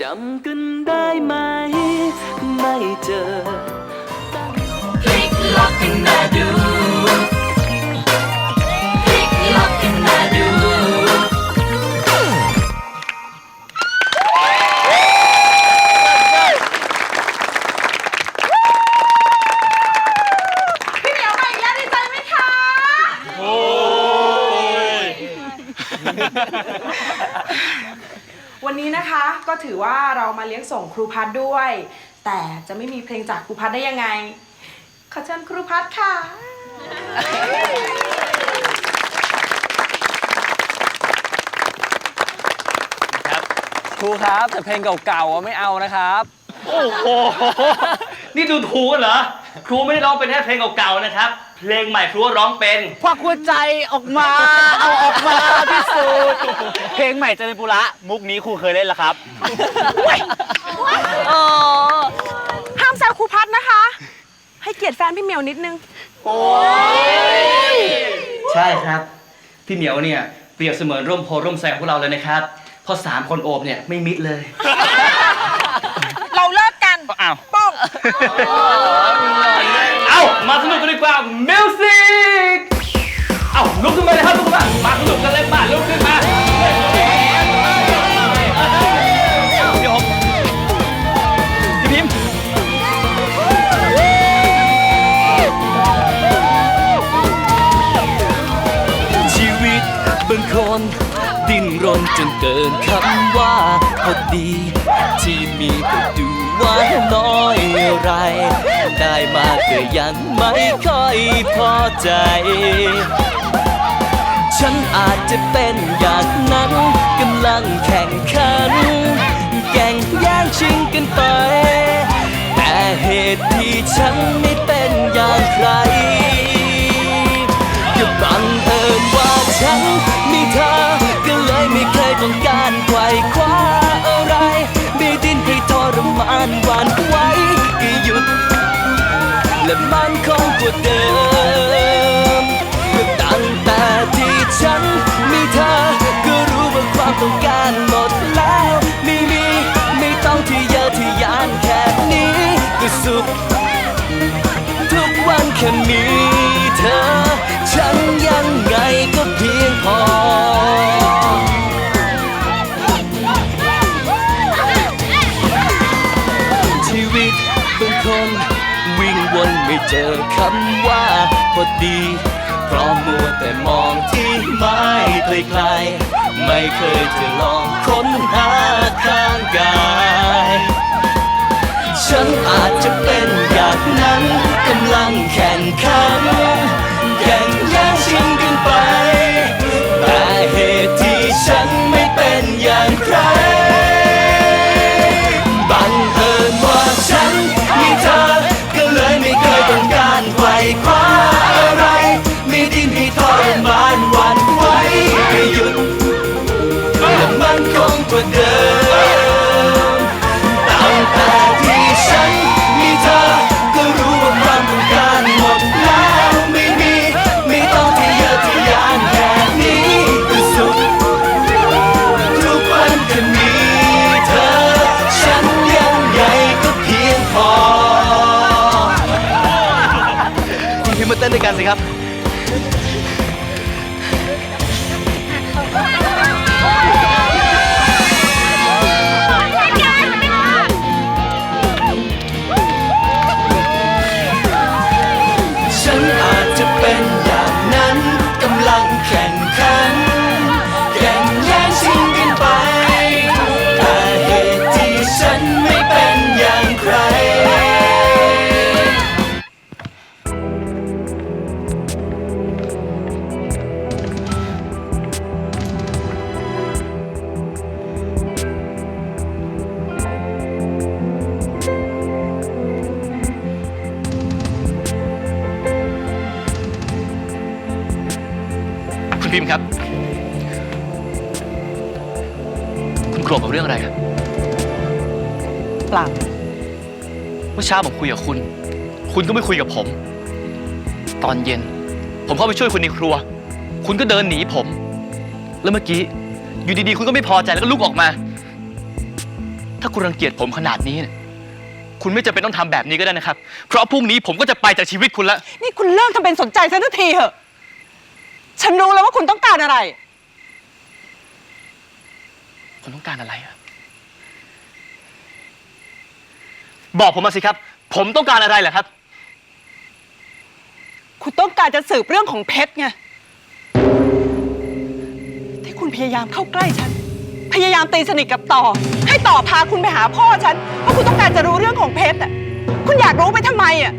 จำกันได้ไหม ไม่เจอพลิกล็อกกันมาดูพลิกล็อกกันมาดู พี่เหมียวมาอีกแล้วดีใจไหมคะ วันนี้นะคะ ก็ถือว่าเรามาเลี้ยงส่งครูพัดด้วย แต่จะไม่มีเพลงจากครูพัดได้ยังไง ขอเชิญครูพัดค่ะ ครูครับแต่เพลงเก่าๆอะไม่เอานะครับ โอ้โห นี่ดูถูกกันเหรอ ครูไม่ได้ร้องเป็นแค่เพลงเก่าๆนะครับ เพลงใหม่ครูก็ร้องเป็น ควักหัวใจออกมา เอาออกมาพิสูจน์เพลงใหม่เจริญปุระมุกนี้ครูเคยเล่นแล้วครับห้ามแซวครูพัดนะคะ ให้เกียรติแฟนพี่เหมียวนิดนึง ใช่ครับ พี่เหมียวเนี่ยเปรียบเสมือนร่มโพร่มใสของพวกเราเลยนะครับเพราะสามคนโอบเนี่ยไม่มิดเลย เราเลิกกันอ้าวป้องเอา มาสนุกกันดีกว่ามิวสิกเอาลุกขึ้นมาเลยครับลุกขึ้นมามาสนุกกันเลยมาลุกขึ้นมาพี่ผมพี่พิมพ์ชีวิตบางคน ดิ้นรนจนเกินคำว่าพอดี ที่มีก็ดูว่าน้อย ไร ได้มาก็ยังไม่ค่อยพอใจ ฉันอาจจะเป็นอย่างนั้นกำลังแข่งขัน แก่งแย่งชิงกันไป แต่เหตุที่ฉันไม่เป็นอย่างใคร และมันคงกว่าเดิมตั้งแต่ที่ฉันมีเธอ ก็รู้ว่าความต้องการหมดแล้ว ไม่มี ไม่ต้องที่เยอะที่ยานแค่นี้ก็สุข ทุกวันแค่นี้ ดี เพราะมัวแต่มองที่ไม่ไกลๆไม่เคยจะลองค้นหาข้างกายฉันอาจจะเป็นอย่างนั้นกำลังแข่งขัน ด้วยกันสิครับ พิมพ์ครับ คุณโกรธกับเรื่องอะไรครับเปล่าเมื่อเช้าผมคุยกับคุณ คุณก็ไม่คุยกับผม ตอนเย็น ผมเข้าไปช่วยคุณในครัว คุณก็เดินหนีผม แล้วเมื่อกี้ อยู่ดีๆ คุณก็ไม่พอใจแล้วก็ลุกออกมา ถ้าคุณรังเกียจผมขนาดนี้เนี่ยคุณไม่จำเป็นต้องทำแบบนี้ก็ได้นะครับ เพราะพรุ่งนี้ผมก็จะไปจากชีวิตคุณแล้วนี่คุณเลิกทำเป็นสนใจฉันทันทีเถอะ ฉันรู้แล้วว่าคุณต้องการอะไร คุณต้องการอะไรอะบอกผมมาสิครับ ผมต้องการอะไรเหรอครับ คุณต้องการจะสืบเรื่องของเพชรไง ที่คุณพยายามเข้าใกล้ฉัน พยายามตีสนิทกับต่อ ให้ต่อพาคุณไปหาพ่อฉัน เพราะคุณต้องการจะรู้เรื่องของเพชรอะ คุณอยากรู้ไปทำไมอะ